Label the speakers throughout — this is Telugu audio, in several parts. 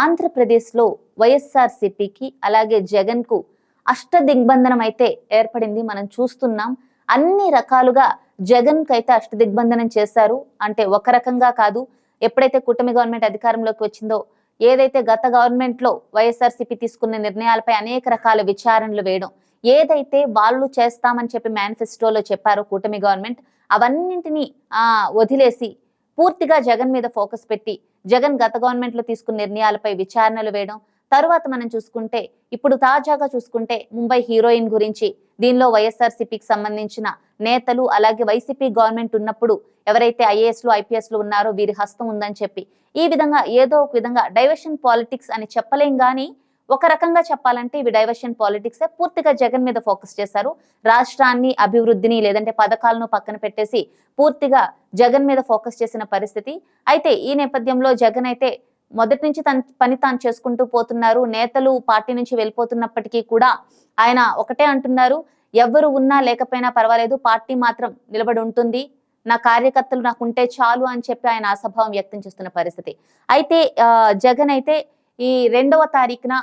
Speaker 1: ఆంధ్రప్రదేశ్లో వైఎస్ఆర్సీపీకి అలాగే జగన్కు అష్ట దిగ్బంధనం అయితే ఏర్పడింది. మనం చూస్తున్నాం అన్ని రకాలుగా జగన్కి అయితే అష్ట దిగ్బంధనం చేశారు. అంటే ఒక రకంగా కాదు. ఎప్పుడైతే కూటమి గవర్నమెంట్ అధికారంలోకి వచ్చిందో ఏదైతే గత గవర్నమెంట్లో వైఎస్ఆర్సీపీ తీసుకున్న నిర్ణయాలపై అనేక రకాల విచారణలు వేయడం ఏదైతే వాళ్ళు చేస్తామని చెప్పి మేనిఫెస్టోలో చెప్పారో కూటమి గవర్నమెంట్ అవన్నింటినీ ఆ వదిలేసి పూర్తిగా జగన్ మీద ఫోకస్ పెట్టి జగన్ గత గవర్నమెంట్లో తీసుకున్న నిర్ణయాలపై విచారణలు వేయడం తరువాత మనం చూసుకుంటే ఇప్పుడు తాజాగా చూసుకుంటే ముంబై హీరోయిన్ గురించి దీనిలో వైఎస్ఆర్సీపీకి సంబంధించిన నేతలు అలాగే వైసీపీ గవర్నమెంట్ ఉన్నప్పుడు ఎవరైతే ఐఏఎస్లు ఐపీఎస్లు ఉన్నారో వీరి హస్తం ఉందని చెప్పి ఈ విధంగా ఏదో ఒక విధంగా డైవర్షన్ పాలిటిక్స్ అని చెప్పలేం కానీ ఒక రకంగా చెప్పాలంటే ఇవి డైవర్షన్ పాలిటిక్స్ పూర్తిగా జగన్ మీద ఫోకస్ చేశారు. రాష్ట్రాన్ని అభివృద్ధిని లేదంటే పథకాలను పక్కన పెట్టేసి పూర్తిగా జగన్ మీద ఫోకస్ చేసిన పరిస్థితి. అయితే ఈ నేపథ్యంలో జగన్ అయితే మొదటి నుంచి తన పని తాను చేసుకుంటూ పోతున్నారు. నేతలు పార్టీ నుంచి వెళ్ళిపోతున్నప్పటికీ కూడా ఆయన ఒకటే అంటున్నారు. ఎవరు ఉన్నా లేకపోయినా పర్వాలేదు పార్టీ మాత్రం నిలబడి ఉంటుంది. నా కార్యకర్తలు నాకు ఉంటే చాలు అని చెప్పి ఆయన అసభావం వ్యక్తం చేస్తున్న పరిస్థితి. అయితే జగన్ అయితే ఈ రెండవ తారీఖున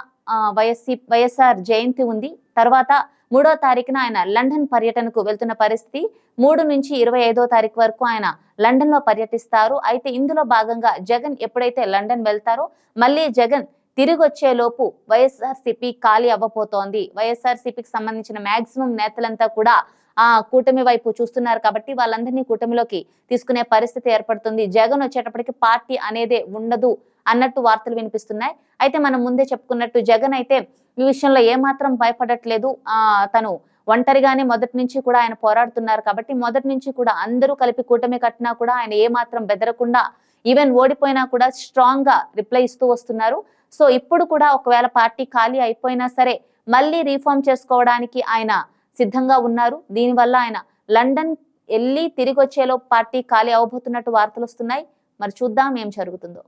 Speaker 1: వైఎస్సీ వైఎస్ఆర్ జయంతి ఉంది. తర్వాత మూడో తారీఖున ఆయన లండన్ పర్యటనకు వెళ్తున్న పరిస్థితి మూడు నుంచి ఇరవై ఐదో తారీఖు వరకు ఆయన లండన్లో పర్యటిస్తారు. అయితే ఇందులో భాగంగా జగన్ ఎప్పుడైతే లండన్ వెళ్తారో మళ్ళీ జగన్ తిరిగి వైఎస్ఆర్సీపీ ఖాళీ అవ్వబోతోంది. వైఎస్ఆర్సీపీకి సంబంధించిన మాక్సిమం నేతలంతా కూడా ఆ కూటమి వైపు చూస్తున్నారు కాబట్టి వాళ్ళందరినీ కూటమిలోకి తీసుకునే పరిస్థితి ఏర్పడుతుంది. జగన్ వచ్చేటప్పటికి పార్టీ అనేదే ఉండదు అన్నట్టు వార్తలు వినిపిస్తున్నాయి. అయితే మనం ముందే చెప్పుకున్నట్టు జగన్ అయితే ఈ విషయంలో ఏమాత్రం భయపడట్లేదు. ఆ తను ఒంటరిగానే మొదటి నుంచి కూడా ఆయన పోరాడుతున్నారు కాబట్టి మొదటి నుంచి కూడా అందరూ కలిపి కూటమి కట్టినా కూడా ఆయన ఏమాత్రం బెదరకుండా ఈవెన్ ఓడిపోయినా కూడా స్ట్రాంగ్గా రిప్లై ఇస్తూ వస్తున్నారు. సో ఇప్పుడు కూడా ఒకవేళ పార్టీ ఖాళీ అయిపోయినా సరే మళ్ళీ రీఫార్మ్ చేసుకోవడానికి ఆయన సిద్ధంగా ఉన్నారు. దీనివల్ల ఆయన లండన్ వెళ్ళి తిరిగి వచ్చేలో పార్టీ ఖాళీ అవబోతున్నట్టు వార్తలు వస్తున్నాయి. మరి చూద్దాం ఏం జరుగుతుందో.